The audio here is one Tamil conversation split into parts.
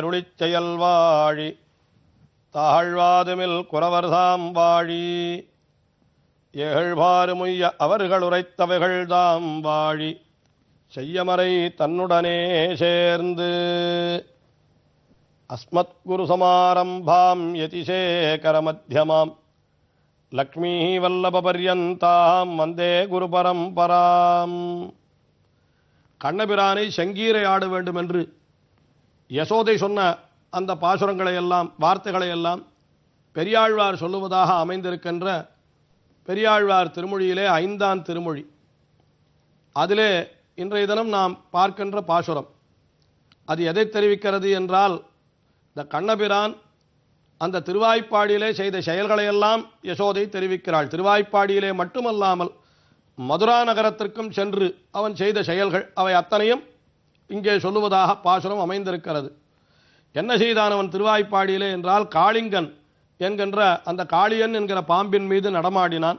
அருளிச் செயல் வாழி தாழ்வாதுமில் குறவர்தாம் வாழி. ஏழ்வாறு முய்ய அவர்கள் உரைத்தவைகள் தாம் வாழி. செய்யமறை தன்னுடனே சேர்ந்து. அஸ்மத்குரு சமாரம்பாம் யதிசேகரமத்தியமாம் லக்ஷ்மீ வல்லபபர்யந்தாம் வந்தே குரு பரம்பராம். கண்ணபிரானை செங்கீரை ஆட வேண்டும் என்று யசோதை சொன்ன அந்த பாசுரங்களை எல்லாம் வார்த்தைகளை எல்லாம் பெரியாழ்வார் சொல்லுவதாக அமைந்திருக்கின்ற பெரியாழ்வார் திருமொழியிலே ஐந்தாம் திருமொழி. அதிலே இன்றைய தினம் நாம் பார்க்கின்ற பாசுரம். அது எதை தெரிவிக்கிறது என்றால் இந்த கண்ணபிரான் அந்த திருவாய்ப்பாடியிலே செய்த செயல்களையெல்லாம் யசோதை தெரிவிக்கிறாள். திருவாய்ப்பாடியிலே மட்டுமல்லாமல் மதுரா நகரத்திற்கும் சென்று அவன் செய்த செயல்கள் அவை அத்தனையும் இங்கே சொல்லுவதாக பாசுரம் அமைந்திருக்கிறது. என்ன செய்தான் அவன் திருவாய்ப்பாடியிலே என்றால் காளிங்கன் என்கின்ற அந்த காளியன் என்கிற பாம்பின் மீது நடமாடினான்.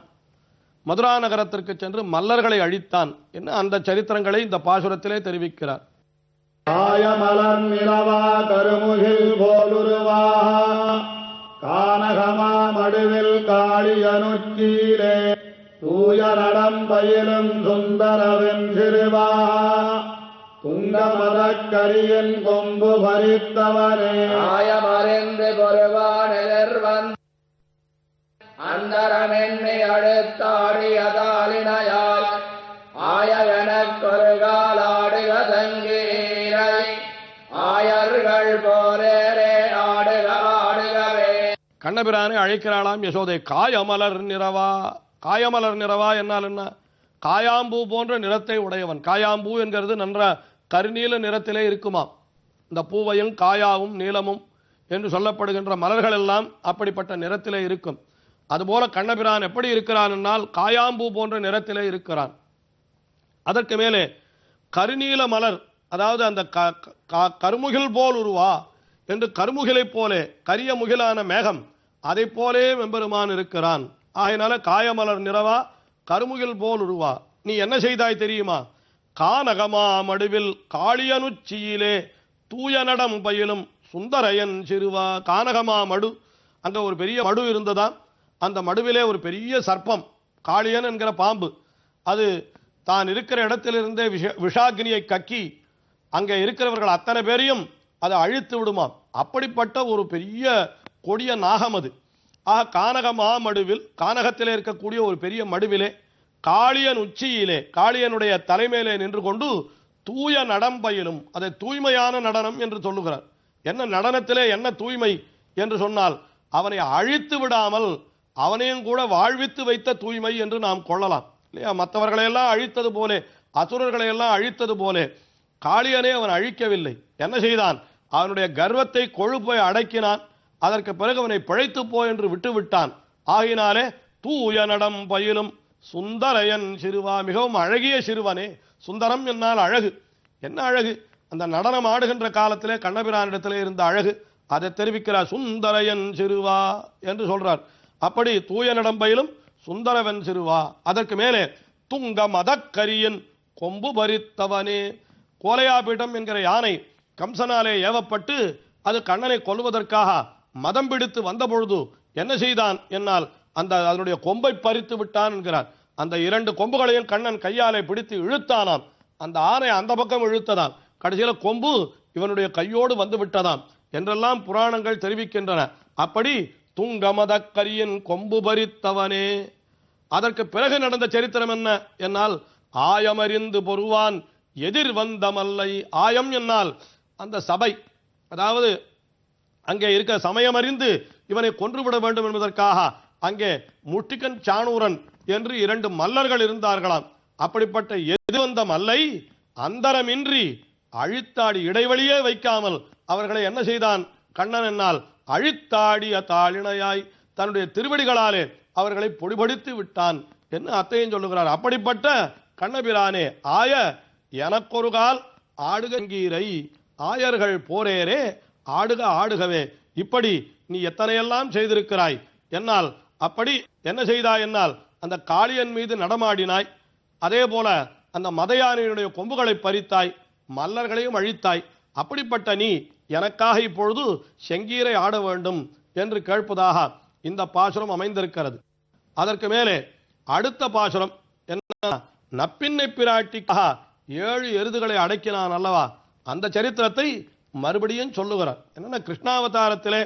மதுரா நகரத்திற்கு சென்று மல்லர்களை அழித்தான் என்ன அந்த சரித்திரங்களை இந்த பாசுரத்திலே தெரிவிக்கிறார். காயமலர் நிலவா கருமுகில் போலுருவா. கானகமா மடுவில் காளியனுச்சீலே தூய நடம் பயிலும் சுந்தரவென் சிறுவா. துங்கமதக்கரியின் கொம்பு பறித்தவனே. ஆயமறிந்து பொறுவானிலர் வந்து அந்தரமென்னை அடுத்தாடியதாலினையாய் ஆயவெனக் கொருகாலாடுக தங்கீரை ஆயர்கள் போரேரே ஆடுக ஆடுகவே. கண்ணபிரானை அழைக்கிறாளாம் யசோதை காயமலர் நிறவா காயமலர் நிறவா என்னால் என்ன? காயாம்பூ போன்ற நிறத்தை உடையவன். காயாம்பூ என்கிறது நன்ற கருநீல நிறத்திலே இருக்குமாம். இந்த பூவையும் காயாவும் நீளமும் என்று சொல்லப்படுகின்ற மலர்கள் எல்லாம் அப்படிப்பட்ட நிறத்திலே இருக்கும். அதுபோல கண்ணபிரான் எப்படி இருக்கிறான் என்னால் காயாம்பூ போன்ற நிறத்திலே இருக்கிறான். அதற்கு மேலே கருநீல மலர் அதாவது அந்த க க- கருமுகில் போல் உருவா என்று கருமுகிலைப் போலே கரிய முகிலான மேகம் அதைப் போலே வெம்பெருமான் இருக்கிறான். ஆகையினால காயமலர் நிறவா கருமுகில் போல் உருவா. நீ என்ன செய்தாய் தெரியுமா? கானகமா மடுவில் காளியனுச்சியிலே தூயநடம் பயிலும் சுந்தரையன் சிறுவா. கானகமா மடு. அங்கே ஒரு பெரிய மடு இருந்ததாம் அந்த மடுவிலே ஒரு பெரிய சர்ப்பம். காளியன் என்கிற பாம்பு. அது தான் இருக்கிற இடத்திலிருந்தே விஷ விஷாகினியை கக்கி அங்கே இருக்கிறவர்கள் அத்தனை பேரையும் அதை அழித்து விடுமாம். அப்படிப்பட்ட ஒரு பெரிய கொடிய நாகம் அது. ஆக கானக மாமடுவில் கானகத்திலே இருக்கக்கூடிய ஒரு பெரிய மடுவிலே காளியன் உச்சியிலே காளியனுடைய தலைமையிலே நின்று கொண்டு தூய நடம் பயிலும் அதை தூய்மையான நடனம் என்று சொல்லுகிறார். என்ன நடனத்திலே என்ன தூய்மை என்று சொன்னால் அவனை அழித்து விடாமல் அவனையும் கூட வாழ்வித்து வைத்த தூய்மை என்று நாம் கொள்ளலாம். இல்லையா? மற்றவர்களை எல்லாம் அழித்தது போலே அசுரர்களை எல்லாம் அழித்தது போலே காளியனை அவன் அழிக்கவில்லை. என்ன செய்தான்? அவனுடைய கர்வத்தை கொழுப்பை அடக்கினான். அதற்கு பிறகு அவனை பிழைத்து போ என்று விட்டு விட்டான் ஆகினாலே தூய நடம் பயிலும் சுந்தரையன் சிறுவா மிகவும் அழகிய சிறுவனே. சுந்தரம் என்னால் அழகு. என்ன அழகு? அந்த நடனம் ஆடுகின்ற காலத்திலே கண்ணபிரானிடத்திலே இருந்த அழகு. அதை தெரிவிக்கிறார் சுந்தரையன் சிறுவா என்று சொல்றார். அப்படி தூய நடம்பையிலும் சுந்தரவன் சிறுவா. அதற்கு மேலே துங்க மதக்கரியன் கொம்பு பறித்தவனே. கோலையாபீடம் என்கிற யானை கம்சனாலே ஏவப்பட்டு அது கண்ணனை கொல்வதற்காக மதம் பிடித்து வந்தபொழுது என்ன செய்தான்? என்னால் அந்த அதனுடைய கொம்பை பறித்து விட்டான் என்கிறார். அந்த இரண்டு கொம்புகளையும் கண்ணன் கையாலே பிடித்து இழுத்தானாம். அந்த ஆணை அந்த பக்கம் இழுத்ததாம். கடைசியில் கொம்பு இவனுடைய கையோடு வந்து விட்டதாம் என்றெல்லாம் புராணங்கள் தெரிவிக்கின்றன. அப்படி துங்கமதக்கரியின் கொம்பு பறித்தவனே. அதற்கு பிறகு நடந்த சரித்திரம் என்ன என்னால் ஆயமறிந்து பொறுவான் எதிர் வந்தமல்லை ஆயம் என்னால். அந்த சபை அதாவது அங்கே இருக்க சமயமறிந்து இவனை கொன்றுவிட வேண்டும் என்பதற்காக அங்கே முட்டிக்கன் சாணூரன் என்று இரண்டு மல்லர்கள் இருந்தார்களாம். அப்படிப்பட்ட எது வந்த மல்லை? அந்தரமின்றி அழித்தாடி இடைவெளியே வைக்காமல் அவர்களை என்ன செய்தான்? கண்ணன் என்னால் அழித்தாடிய தாளிணையாய் தன்னுடைய திருவடிகளாலே அவர்களை பொடிபடித்து விட்டான். என்று அத்தையும் சொல்லுகிறார்? அப்படிப்பட்ட கண்ணபிரானே ஆய எனக்கொரு கால் ஆடுகங்கீரை ஆயர்கள் போரேரே ஆடுக ஆடுகவே இப்படி நீ எத்தனையெல்லாம் செய்திருக்கிறாய்? என்னால் அப்படி என்ன செய்தாய் என்னால்? அந்த காளியன் மீது நடமாடினாய். அதே போல அந்த மதையானையினுடைய கொம்புகளை பறித்தாய் மல்லர்களையும் அழித்தாய். அப்படிப்பட்ட நீ எனக்காக இப்பொழுது செங்கீரை ஆட வேண்டும் என்று கேட்பதாக இந்த பாசுரம் அமைந்திருக்கிறது. அதற்கு மேலே அடுத்த பாசுரம் என்ன? நப்பின்னை பிராட்டிக்காக ஏழு எருதுகளை அடக்கினான் அல்லவா? அந்த சரித்திரத்தை மறுபடியும் சொல்லுகிறார். என்னென்ன? கிருஷ்ணாவதாரத்திலே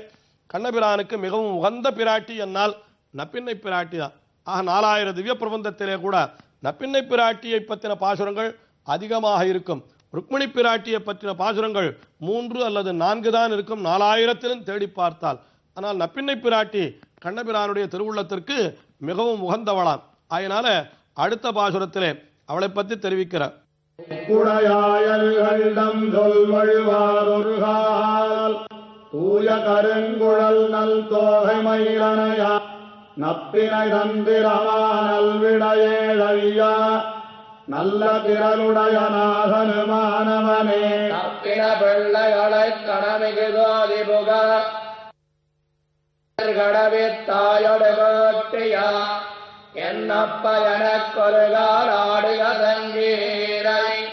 கண்ணபிரானுக்கு மிகவும் உகந்த பிராட்டி என்னால் நப்பின்னை பிராட்டி தான். ஆக நாலாயிரம் திவ்ய பிரபந்தத்திலே கூட நப்பின்னை பிராட்டியை பற்றின பாசுரங்கள் அதிகமாக இருக்கும். ருக்மிணி பிராட்டியை பற்றின பாசுரங்கள் மூன்று அல்லது நான்கு தான் இருக்கும். நாலாயிரத்திலும் தேடி பார்த்தால். ஆனால் நப்பின்னை பிராட்டி கண்ணபிரானுடைய திருவுள்ளத்திற்கு மிகவும் உகந்தவளாம். அதனால அடுத்த பாசுரத்திலே அவளை பற்றி தெரிவிக்கிறார். குடையாயல்களிடம் சொல்வழுவாரொருகால் தூய கருங்குழல் நல் தோகை மயிலனையா நப்பினை தந்திரமா நல்விடையேழையா நல்ல திரளுடைய நாகனுமானவனே. தப்பின பிள்ளைகளைக் கணமிகு சோதிபுக கடவித்தாயொடு கோட்டியா. என்னப்ப எனக்கொரு காலாடுக சங்கீரை.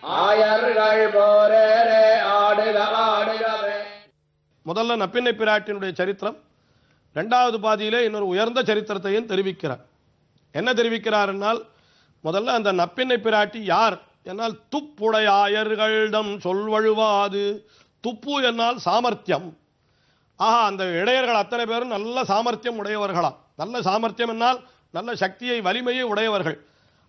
ஆயர்கள் போரேரே ஆடுக ஆடுகவே. முதல்ல நப்பின்னை பிராட்டியினுடைய சரித்திரம். ரெண்டாவது பாதியிலே இன்னொரு உயர்ந்த சரித்திரத்தையும் தெரிவிக்கிறார். என்ன தெரிவிக்கிறார் என்னால் முதல்ல அந்த நப்பின்னை பிராட்டி யார்? என்னால் துப்புடையாயர்களிடம் சொல்வழுவாது துப்பு என்னால் சாமர்த்தியம். ஆஹா அந்த இடையர்கள் அத்தனை பேரும் நல்ல சாமர்த்தியம் உடையவர்களாம் நல்ல சாமர்த்தியம் என்னால் நல்ல சக்தியை வலிமையை உடையவர்கள்.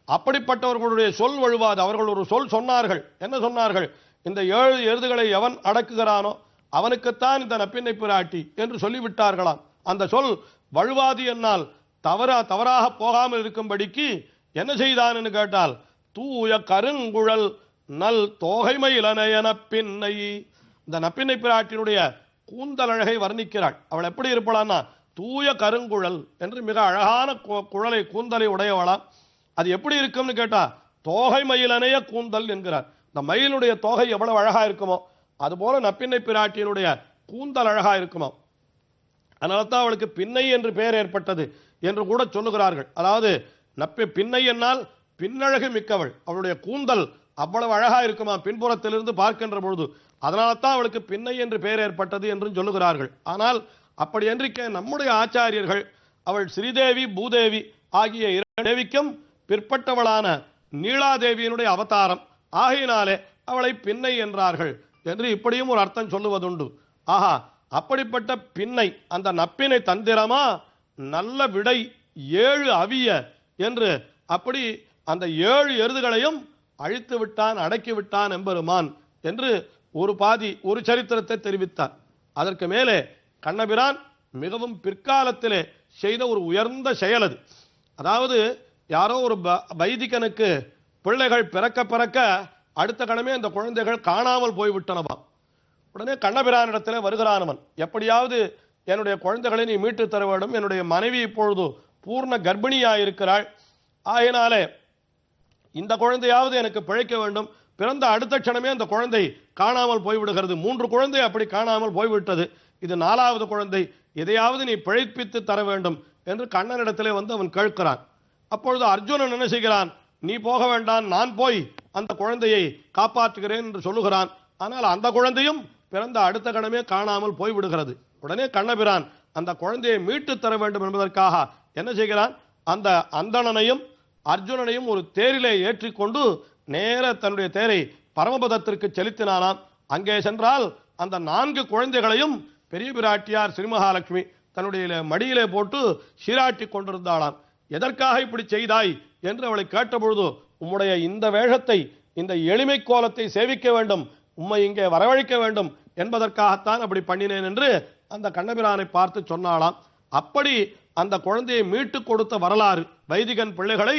அப்படிப்பட்டவர்களுடைய சொல் வழுவாது. அவர்கள் ஒரு சொல் சொன்னார்கள். என்ன சொன்னார்கள்? இந்த ஏழு எருதுகளை எவன் அடக்குகிறானோ அவனுக்குத்தான் இந்த நப்பின்னை பிராட்டி என்று சொல்லிவிட்டார்களாம். அந்த சொல் வழுவாது என்னால். தவறா தவறாக போகாமல் இருக்கும்படிக்கு என்ன செய்தான் என்று கேட்டால் தூய கருங்குழல் நல் தோகைமை இளனைய நப்பின்னை இந்த நப்பின்னை பிராட்டினுடைய கூந்தல் அழகை வர்ணிக்கிறாள். அவள் எப்படி இருப்பாளான்னா தூய கருங்குழல் என்று மிக அழகான கு- குழலை கூந்தலை உடையவளாம் அது எப்படி இருக்கும்னு கேட்டா தோகை மயிலனைய கூந்தல் என்கிறார். இந்த மயிலுடைய தோகை எவ்வளவு அழகா இருக்குமோ அதுபோல நப்பின்னை பிராட்டியினுடைய கூந்தல் அழகா இருக்குமோ. அதனால தான் அவளுக்கு பின்னை என்று பெயர் ஏற்பட்டது என்று கூட சொல்லுகிறார்கள். அதாவது நப்பி பின்னை என்னால் பின்னழகு மிக்கவள். அவளுடைய கூந்தல் அவ்வளவு அழகா இருக்குமா? பின்புறத்திலிருந்து பார்க்கின்ற பொழுது அதனால தான் அவளுக்கு பின்னை என்று பெயர் ஏற்பட்டது என்றும் சொல்லுகிறார்கள். ஆனால் அப்படி என்றிக்க நம்முடைய ஆச்சாரியர்கள் அவள் ஸ்ரீதேவி பூதேவி ஆகிய இரண்டு தேவிக்கும் பிற்பட்டவளான நீலாதேவியினுடைய அவதாரம். ஆகையினாலே அவளை பின்னை என்றார்கள் என்று இப்படியும் ஒரு அர்த்தம் சொல்லுவதுண்டு. ஆஹா அப்படிப்பட்ட பின்னை அந்த நப்பினை தந்திரமா? நல்ல விடை ஏழு அவிய என்று அப்படி அந்த ஏழு எருதுகளையும் அழித்து விட்டான் அடக்கி விட்டான் எம்பெருமான் என்று ஒரு பாதி ஒரு சரித்திரத்தை தெரிவித்தார். அதற்கு மேலே கண்ணபிரான் மிகவும் பிற்காலத்திலே செய்த ஒரு உயர்ந்த செயல் அது. அதாவது யாரோ ஒரு ப- வைதிகனுக்கு பிள்ளைகள் பிறக்க பிறக்க அடுத்த கணமே அந்த குழந்தைகள் காணாமல் போய்விட்டனவாம். உடனே கண்ணபிரானிடத்தில் வருகிறானவன் எப்படியாவது என்னுடைய குழந்தைகளை நீ மீட்டு தர வேண்டும். என்னுடைய மனைவி இப்பொழுது பூர்ண கர்ப்பிணியாயிருக்கிறாள். ஆயினாலே இந்த குழந்தையாவது எனக்கு பிழைக்க வேண்டும். பிறந்த அடுத்த க்ஷணமே அந்த குழந்தை காணாமல் போய்விடுகிறது. மூன்று குழந்தை அப்படி காணாமல் போய்விட்டது. இது நாலாவது குழந்தை. எதையாவது நீ பிழைப்பித்து தர வேண்டும் என்று கண்ணனிடத்திலே வந்து அவன் கேட்கிறான். அப்பொழுது அர்ஜுனன் என்ன செய்கிறான்? நீ போக வேண்டாம். நான் போய் அந்த குழந்தையை காப்பாற்றுகிறேன் என்று சொல்லுகிறான். ஆனால் அந்த குழந்தையும் பிறந்த அடுத்த கணமே காணாமல் போய்விடுகிறது. உடனே கண்ணபிரான் அந்த குழந்தையை மீட்டு தர வேண்டும் என்பதற்காக என்ன செய்கிறான்? அந்த அந்தணனையும் அர்ஜுனனையும் ஒரு தேரிலே ஏற்றிக்கொண்டு நேர தன்னுடைய தேரை பரமபதத்திற்கு செலுத்தினானாம். அங்கே சென்றால் அந்த நான்கு குழந்தைகளையும் பெரிய பிராட்டியார் ஸ்ரீமகாலட்சுமி தன்னுடைய மடியிலே போட்டு சீராட்டி கொண்டிருந்தாளாம். எதற்காக இப்படி செய்தாய்? என்று அவளை கேட்டபொழுது உம்முடைய இந்த வேஷத்தை இந்த எளிமை கோலத்தை சேவிக்க வேண்டும். உம்மை இங்கே வரவழைக்க வேண்டும். என்பதற்காகத்தான் அப்படி பண்ணினேன் என்று அந்த கண்ணபிரானை பார்த்து சொன்னாளாம். அப்படி அந்த குழந்தையை மீட்டு கொடுத்த வரலாறு வைதிகன் பிள்ளைகளை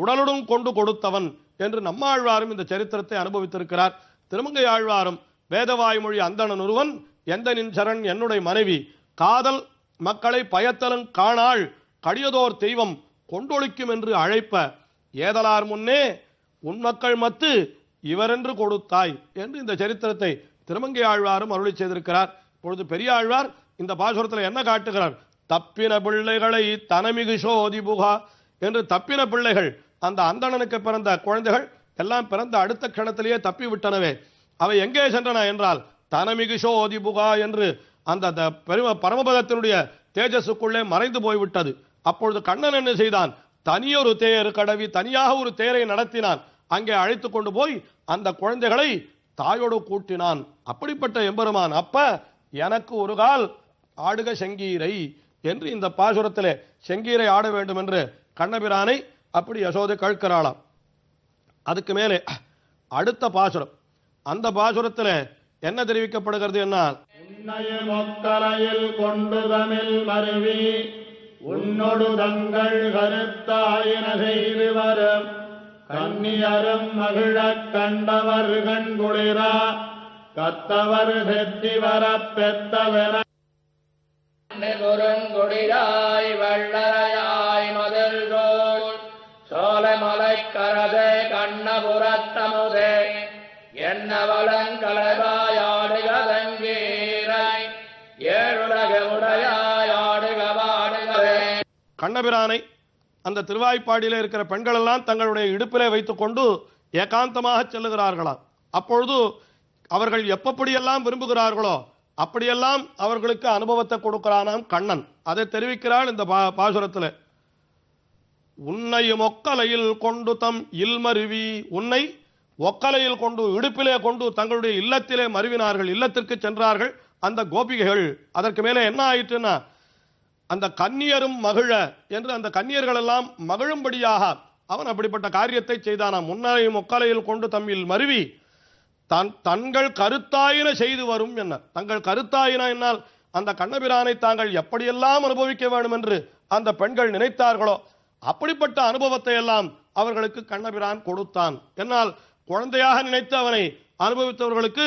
உடலுடன் கொண்டு கொடுத்தவன் என்று நம்மாழ்வாரும் இந்த சரித்திரத்தை அனுபவித்திருக்கிறார். திருமங்கை ஆழ்வாரும் வேதவாய்மொழி அந்தணன் ஒருவன் எந்த நின் சரண் என்னுடைய மனைவி காதல் மக்களை பயத்தலும் காணாள் கடியதோர் தெய்வம் கொண்டொழிக்கும் என்று அழைப்ப ஏதலார் முன்னே உன் மக்கள் மத்து இவரென்று கொடுத்தாய் என்று இந்த சரித்திரத்தை திருமங்கை ஆழ்வாரும் அருளி செய்திருக்கிறார். இப்பொழுது பெரிய ஆழ்வார் இந்த பாசுரத்தில் என்ன காட்டுகிறார்? தப்பின பிள்ளைகளை தனமிகு சோதி புகா என்று தப்பின பிள்ளைகள் அந்த அந்தணனுக்கு பிறந்த குழந்தைகள் எல்லாம் பிறந்த அடுத்த கணத்திலேயே தப்பி விட்டனவே. அவை எங்கே சென்றன என்றால் தனமிகு சோதி புகா என்று அந்த த- பெரும பரமபதத்தினுடைய தேஜஸுக்குள்ளே மறைந்து போய்விட்டது. அப்பொழுது கண்ணன் என்ன செய்தான்? தனியொரு தேர் கடவி தனியாக ஒரு தேரை நடத்தினான். அங்கே அழைத்து கொண்டு போய் அந்த குழந்தைகளை தாயோடு கூட்டினான். அப்படிப்பட்ட எம்பெருமான் அப்ப எனக்கு ஒரு கால் ஆடுக செங்கீரை என்று இந்த பாசுரத்திலே செங்கீரை ஆட வேண்டும் என்று கண்ணபிரானை அப்படி யசோதை கழ்க்கிறாளாம். அதுக்கு மேலே அடுத்த பாசுரம். அந்த பாசுரத்தில் என்ன தெரிவிக்கப்படுகிறது என்னால்? உன்னையும் கொண்டு தமிழ் மருவி உன்னொடு தங்கள் கருத்தாயின செய்து வரும். கன்னியரும் மகிழக் கண்டவர் கண்குளிரா கத்தவர் செத்தி வரப் பெத்தவென. குறுங்குடிராய் வெள்ளரையாய் மதில் சோலைமலை கரதே கண்ணபுரத்தமுதே என்ன வளங்களைவாயாடுகதங்கீரை ஏழுலக உடையாயாடுகவாடுகளே கண்ணபிரானை அந்த திருவாய்ப்பாடியில் இருக்கிற பெண்களெல்லாம் தங்களுடைய இடுப்பிலே வைத்துக்கொண்டு ஏகாந்தமாக செல்லுகிறார்களாம். அப்பொழுது அவர்கள் எப்படியெல்லாம் விரும்புகிறார்களோ அப்படியெல்லாம் அவர்களுக்கு அனுபவத்தை கொடுக்கிறானாம் கண்ணன். அதை தெரிவிக்கிறாள் இந்த பா பாசுரத்தில். உன்னையும் ஒக்கலையில் கொண்டு தம் இல்மருவி உன்னை ஒக்கலையில் கொண்டு இடுப்பிலே கொண்டு தங்களுடைய இல்லத்திலே மருவினார்கள் இல்லத்திற்கு சென்றார்கள் அந்த கோபிகைகள். அதற்கு மேலே என்ன ஆயிற்றுன்னா அந்த கன்னியரும் மகிழ என்று அந்த கன்னியர்கள் எல்லாம் மகிழும்படியாக அவன் அப்படிப்பட்ட காரியத்தை செய்தானாம். முன்னரையும் முக்காலையில் கொண்டு தம்மில் மருவி தன் தங்கள் கருத்தாயின செய்து வரும் என்ன தங்கள் கருத்தாயின என்னால் அந்த கண்ணபிரானை தாங்கள் எப்படியெல்லாம் அனுபவிக்க வேண்டும் என்று அந்த பெண்கள் நினைத்தார்களோ அப்படிப்பட்ட அனுபவத்தை எல்லாம் அவர்களுக்கு கண்ணபிரான் கொடுத்தான். என்னால் குழந்தையாக நினைத்து அவனை அனுபவித்தவர்களுக்கு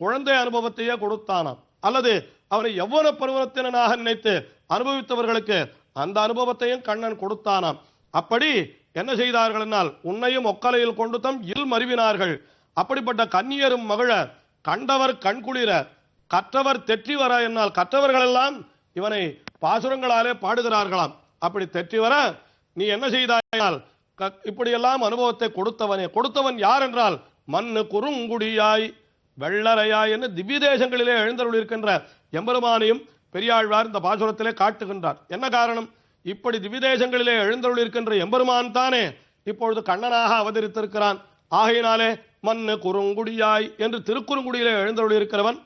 குழந்தை அனுபவத்தையே கொடுத்தானாம். அல்லது அவனை எவ்வளவு பருவத்தினனாக நினைத்து அனுபவித்தவர்களுக்கு அந்த அனுபவத்தையும் கண்ணன் கொடுத்தானாம். அப்படி என்ன செய்தார்கள் என்னால் உன்னையும் ஒக்கலையில் கொண்டு தம் இல் மருவினார்கள். அப்படிப்பட்ட கன்னியரும் மகிழ கண்டவர் கண்குளிர கற்றவர் தெற்றி வர என்னால் கற்றவர்களெல்லாம் இவனை பாசுரங்களாலே பாடுகிறார்களாம். அப்படி தெற்றி வர நீ என்ன செய்தாயால் க- இப்படியெல்லாம் அனுபவத்தை கொடுத்தவனே. கொடுத்தவன் யார் என்றால் மண்ணு குறுங்குடியாய் வெள்ளரையாய் என்று திவ்ய தேசங்களிலே எழுந்தருள் இருக்கின்ற எம்பெருமானையும் பெரியாழ்வார் இந்த பாசுரத்திலே காட்டுகின்றார். என்ன காரணம்? இப்படி திவிதேசங்களிலே எழுந்தருளிருக்கின்ற எழுந்தருள் இருக்கின்ற எம்பெருமான் தானே இப்பொழுது கண்ணனாக அவதரித்திருக்கிறான். ஆகையினாலே மண்ணு குறுங்குடியாய் என்று திருக்குறுங்குடியிலே எழுந்தருள் இருக்கிறவன்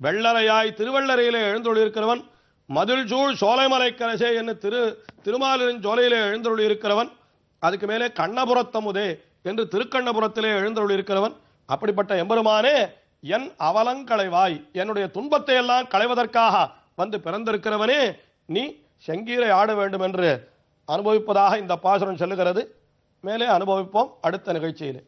வெள்ளரையாய் திருவள்ளரையிலே எழுந்தருள் இருக்கிறவன் மதில் சூழ் சோலைமலைக்கரசே என்று திரு திருமாலின் சோலையிலே எழுந்தருள் இருக்கிறவன் அதுக்கு மேலே கண்ணபுரத்தமுதே என்று திருக்கண்ணபுரத்திலே எழுந்தருள் இருக்கிறவன் அப்படிப்பட்ட எம்பெருமானே என் அவலங்களைவாய் என்னுடைய துன்பத்தை எல்லாம் களைவதற்காக வந்து பிறந்திருக்கிறவனே நீ செங்கீரை ஆட வேண்டும் என்று அனுபவிப்பதாக இந்த பாசுரம் சொல்லுகிறது. மேலே அனுபவிப்போம் அடுத்த நிகழ்ச்சியிலே.